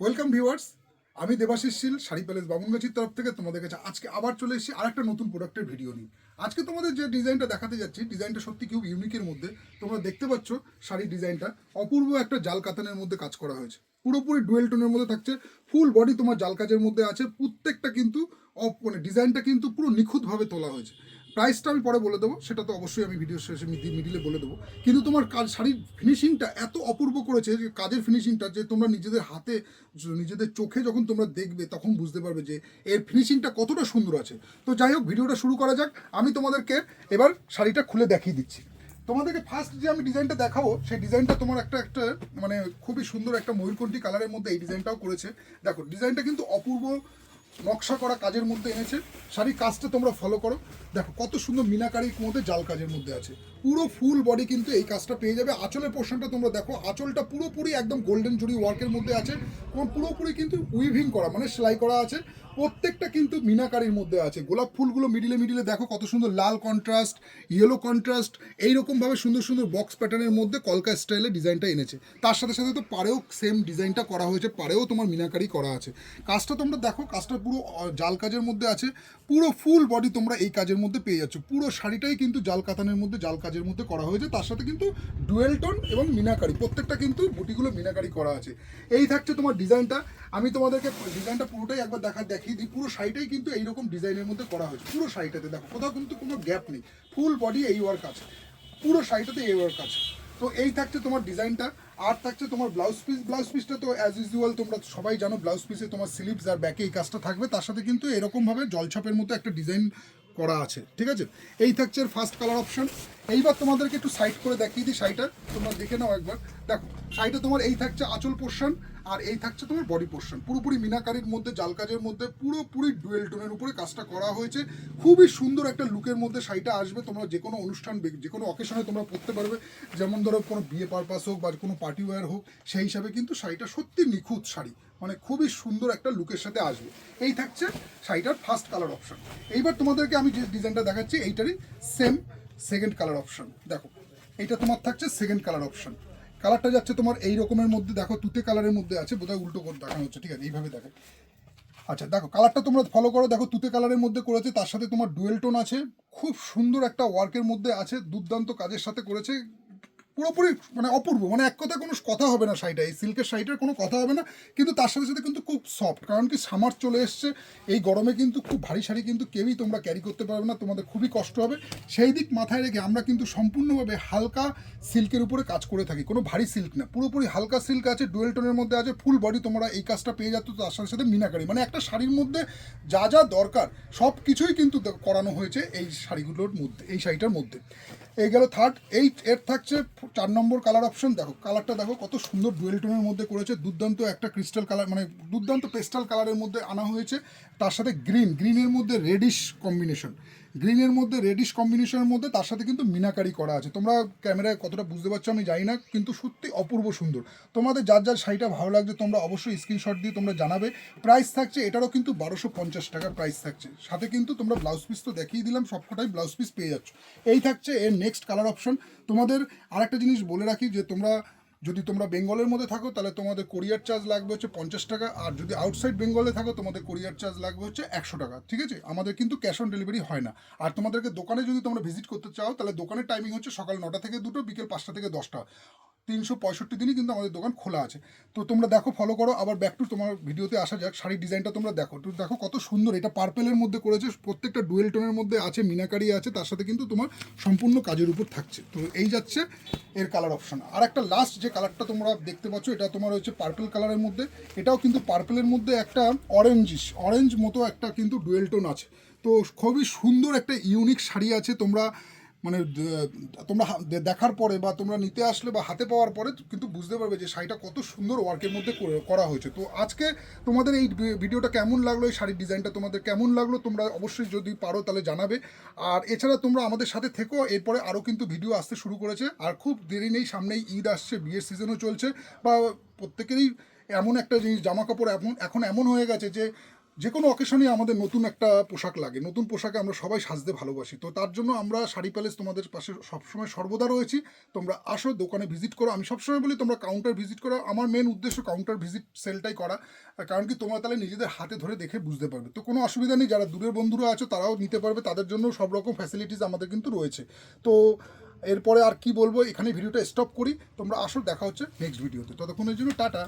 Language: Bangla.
ওয়েলকাম ভিউয়ার্স আমি দেবাশিস শীল, শাড়ি প্যালেস বামুনগাছির তরফ থেকে তোমাদের কাছে আজকে আবার চলে এসেছি আরেকটা নতুন প্রোডাক্টের ভিডিও নিয়ে। আজকে তোমাদের যে ডিজাইনটা দেখাতে যাচ্ছি ডিজাইনটা সত্যি খুব ইউনিকের মধ্যে। তোমরা দেখতে পাচ্ছ শাড়ির ডিজাইনটা অপূর্ব একটা জাল কাতানের মধ্যে কাজ করা হয়েছে। পুরোপুরি ডুয়েল টোনের মধ্যে থাকছে। ফুল বডি তোমার জাল কাজের মধ্যে আছে। প্রত্যেকটা কিন্তু মানে ডিজাইনটা কিন্তু পুরো নিখুঁতভাবে তোলা হয়েছে। প্রাইসটা আমি পরে বলে দেবো, সেটা তো অবশ্যই আমি ভিডিও শেষে মিডিলে বলে দেবো। কিন্তু তোমার কাজ, শাড়ির ফিনিশিংটা এত অপূর্ব করেছে যে, কাজের ফিনিশিংটা যে তোমরা নিজেদের হাতে, নিজেদের চোখে যখন তোমরা দেখবে, তখন বুঝতে পারবে যে এর ফিনিশিংটা কতটা সুন্দর আছে। তো যাই হোক, ভিডিওটা শুরু করা যাক। আমি তোমাদেরকে এবার শাড়িটা খুলে দেখিয়ে দিচ্ছি। তোমাদেরকে ফার্স্ট যে আমি ডিজাইনটা দেখাবো, সেই ডিজাইনটা তোমার একটা একটা মানে খুবই সুন্দর একটা ময়ূরকণ্ঠী কালারের মধ্যে এই ডিজাইনটাও করেছে। দেখো ডিজাইনটা কিন্তু অপূর্ব নকশা করা কাজের মধ্যে এনেছে। শাড়ির কাজটা তোমরা ফলো করো। দেখো, কত সুন্দর মিনাকারি মধ্যে জাল কাজের মধ্যে আছে। পুরো ফুল বডি কিন্তু এই কাজটা পেয়ে যাবে। আঁচলের পোর্শনটা তোমরা দেখো, আঁচলটা পুরোপুরি একদম গোল্ডেন জুড়ি ওয়ার্কের মধ্যে আছে। পুরোপুরি কিন্তু উইভিং করা মানে সেলাই করা আছে। প্রত্যেকটা কিন্তু মিনাকারির মধ্যে আছে। গোলাপ ফুলগুলো মিডিলে মিডিলে দেখো কত সুন্দর লাল কন্ট্রাস্ট ইয়েলো কন্ট্রাস্ট এইরকমভাবে সুন্দর সুন্দর বক্স প্যাটার্নের মধ্যে কলকা স্টাইলে ডিজাইনটা এনেছে। তার সাথে সাথে তো পাড়েও সেম ডিজাইনটা করা হয়েছে, পাড়েও তোমার মিনাকারি করা আছে। কাজটা তোমরা দেখো, কাজটা পুরো জাল কাজের মধ্যে আছে। পুরো ফুল বডি তোমরা এই কাজের মধ্যে পেয়ে যাচ্ছ। পুরো শাড়িটাই কিন্তু জাল কাতানের মধ্যে, জাল কাজের মধ্যে করা হয়েছে। তার সাথে কিন্তু ডুয়েলটন এবং মিনাকারি, প্রত্যেকটা কিন্তু বুটিগুলো মিনাকারি করা আছে। এই থাকছে তোমার ডিজাইনটা আমি তোমাদেরকে ডিজাইনটা পুরোটাই একবার দেখা দেখিয়ে দিই পুরো শাড়িটাই কিন্তু এইরকম ডিজাইনের মধ্যে করা হয়েছে। পুরো শাড়িটাতে দেখো, কোথাও কিন্তু কোনো গ্যাপ নেই। ফুল বডি এই ওয়ার্ক আছে। পুরো শাড়িটাতে এই ওয়ার্ক আছে। তো এই থাকছে তোমার ডিজাইনটা, আর থাকছে তোমার ব্লাউজ পিস ব্লাউজ পিসটা তো অ্যাজ ইউজুয়াল তোমরা সবাই জানো ব্লাউজ পিসে তোমার স্লিপস আর ব্যাকে এই কাজটা থাকবে। তার সাথে কিন্তু এরকমভাবে জলছাপের মতো একটা ডিজাইন করা আছে, ঠিক আছে? এই থাকছে ফার্স্ট কালার অপশন এইবার তোমাদেরকে একটু সাইড করে দেখিয়ে দিই শাড়িটা। তোমরা দেখে নাও একবার। দেখো, শাড়িটা তোমার, এই থাকছে আঁচল পোর্শন আর এই থাকছে তোমার বডি পোর্শন পুরোপুরি মিনাকারির মধ্যে, জাল কাজের মধ্যে, পুরোপুরি ডুয়েল টোনের উপরে কাজটা করা হয়েছে। খুবই সুন্দর একটা লুকের মধ্যে শাড়িটা আসবে। তোমরা যে কোনো অনুষ্ঠান, যে কোনো অকেশনে তোমরা পরতে পারবে। যেমন ধরো কোনো বিয়ে পারপাস হোক বা কোনো পার্টি ওয়্যার হোক, সেই হিসাবে কিন্তু শাড়িটা সত্যি নিখুঁত শাড়ি। মানে খুবই সুন্দর একটা লুকের সাথে আসবে। এই থাকছে শাড়িটার ফার্স্ট কালার অপশন এইবার তোমাদেরকে আমি যে ডিজাইনটা দেখাচ্ছি, এইটারই সেম সেকেন্ড কালার অপশন দেখো, এইটা তোমার থাকছে সেকেন্ড কালার অপশন কালারটা যাচ্ছে তোমার এই রকমের মধ্যে, দেখো তুতে কালারের মধ্যে আছে, বোধহয় উল্টো করে দেখানো হচ্ছে, ঠিক আছে, এইভাবে দেখো। আচ্ছা দেখো কালারটা তোমরা ফলো করো, দেখো তুতে কালারের মধ্যে করেছে, তার সাথে তোমার ডুয়েল টোন আছে, খুব সুন্দর একটা ওয়ার্কের মধ্যে আছে, দুর্দান্ত কাজের সাথে করেছে পুরোপুরি মানে অপূর্ব। মানে এক কথায় কোনো কথা হবে না শাড়িটা। এই সিল্কের শাড়িটার কোনো কথা হবে না। কিন্তু তার সাথে সাথে কিন্তু খুব সফট কারণ কি সামার চলে এসছে। এই গরমে কিন্তু খুব ভারী শাড়ি কিন্তু কেউই তোমরা ক্যারি করতে পারবে না। তোমাদের খুবই কষ্ট হবে। সেই দিক মাথায় রেখে আমরা কিন্তু সম্পূর্ণভাবে হালকা সিল্কের উপরে কাজ করে থাকি। কোনো ভারী সিল্ক না। পুরোপুরি হালকা সিল্ক আছে ডুয়েল টোনের মধ্যে আছে ফুল বডি তোমরা এই কাজটা পেয়ে যাচ্ছ। তার সাথে সাথে মিনাকারি। মানে একটা শাড়ির মধ্যে যা যা দরকার সব কিছুই কিন্তু করানো হয়েছে এই শাড়িগুলোর মধ্যে, এই শাড়িটার মধ্যে। এই গেল থার্ড এই এর থাকছে চার নম্বর কালার অপশন দেখো কালারটা দেখো, কত সুন্দর ডুয়েল টোনের মধ্যে করেছে, দুর্দান্ত একটা ক্রিস্টাল কালার মানে দুর্দান্ত পেস্টাল কালারের মধ্যে আনা হয়েছে, তার সাথে গ্রিন গ্রিনের মধ্যে রেডিশ কম্বিনেশন গ্রিনের মধ্যে রেডিশ কম্বিনেশনের মধ্যে তার সাথে কিন্তু মিনাকারি করা আছে। তোমরা ক্যামেরায় কতটা বুঝতে পারছ আমি জানি না, কিন্তু সত্যি অপূর্ব সুন্দর। তোমাদের যার যার শাড়িটা ভালো লাগছে তোমরা অবশ্যই স্ক্রিনশট দিয়ে তোমরা জানাবে। প্রাইস থাকছে, এটারও কিন্তু বারোশো পঞ্চাশ টাকার প্রাইস থাকছে। সাথে কিন্তু তোমরা ব্লাউজ পিস তো দেখিয়ে দিলাম, সবকটাই ব্লাউজ পিস পেয়ে যাচ্ছ। এই থাকছে এর নেক্সট কালার অপশন তোমাদের আরেকটা জিনিস বলে রাখি যে তোমরা যদি তোমরা বেঙ্গলের মধ্যে থাকো, তাহলে তোমাদের কোরিয়ার চার্জ লাগবে হচ্ছে পঞ্চাশ টাকা, আর যদি আউটসাইড বেঙ্গলে থাকো, তোমাদের কোরিয়ার চার্জ লাগবে হচ্ছে একশো টাকা, ঠিক আছে? আমাদের কিন্তু ক্যাশ অন ডেলিভারি হয় না। আর তোমাদেরকে দোকানে যদি তোমরা ভিজিট করতে চাও, তাহলে দোকানের টাইমিং হচ্ছে সকাল নটা থেকে দুটো, বিকেল পাঁচটা থেকে দশটা। তিনশো পঁয়ষট্টি দিনই কিন্তু আমাদের দোকান খোলা আছে। তো তোমরা দেখো ফলো করো। আবার ব্যাক টু তোমার ভিডিওতে আসা যাক। শাড়ির ডিজাইনটা তোমরা দেখো। তো দেখো কত সুন্দর। এটা পার্পেলের মধ্যে করেছে। প্রত্যেকটা ডুয়েল টোনের মধ্যে আছে, মিনাকারি আছে। তার সাথে কিন্তু তোমার সম্পূর্ণ কাজের উপর থাকছে। তো এই যাচ্ছে এর কালার অপশন আর একটা লাস্ট যে কালারটা তোমরা দেখতে পাচ্ছ, এটা তোমার হচ্ছে পার্পেল কালারের মধ্যে। এটাও কিন্তু পার্পেলের মধ্যে একটা অরেঞ্জিস অরেঞ্জ মতো একটা কিন্তু ডুয়েল টোন আছে। তো খুবই সুন্দর একটা ইউনিক শাড়ি আছে। তোমরা মানে তোমরা দেখার পরে বা তোমরা নিতে আসলে বা হাতে পাওয়ার পরে কিন্তু বুঝতে পারবে যে শাড়িটা কত সুন্দর ওয়ার্কের মধ্যে করে- হয়েছে। তো আজকে তোমাদের এই ভিডিওটা কেমন লাগল, এই শাড়ির ডিজাইনটা তোমাদের কেমন লাগল, তোমরা অবশ্যই যদি পারো তাহলে জানাবে। আর এছাড়া তোমরা আমাদের সাথে থেকো, এরপরে আরও কিন্তু ভিডিও আসতে শুরু করেছে। আর খুব দেরি নেই, সামনেই ঈদ আসছে, বিয়ের সিজনও চলছে। বা প্রত্যেকেরই এমন একটা জিনিস জামা কাপড় এখন এমন হয়ে গেছে যে যে কোনো অকেশনে আমাদের নতুন একটা পোশাক লাগে। নতুন পোশাকে আমরা সবাই সাজতে ভালোবাসি। তো তার জন্য আমরা শাড়ি প্যালেস তোমাদের পাশে সবসময় সর্বদা রয়েছি। তোমরা আসো, দোকানে ভিজিট করো। আমি সবসময় বলি, তোমরা কাউন্টার ভিজিট করো। আমার মেন উদ্দেশ্য কাউন্টার ভিজিট সেলটাই করা। কারণ কি, তোমরা তাহলে নিজেদের হাতে ধরে দেখে বুঝতে পারবে। তো কোনো অসুবিধা নেই, যারা দূরের বন্ধুরা আছো, তারাও নিতে পারবে। তাদের জন্য সব রকম ফ্যাসিলিটিস আমাদের কিন্তু রয়েছে। তো এরপরে আর কি বলব এখানে ভিডিওটা স্টপ করি। তোমরা আসো, দেখা হচ্ছে নেক্সট ভিডিওতে ততক্ষণের জন্য টাটা।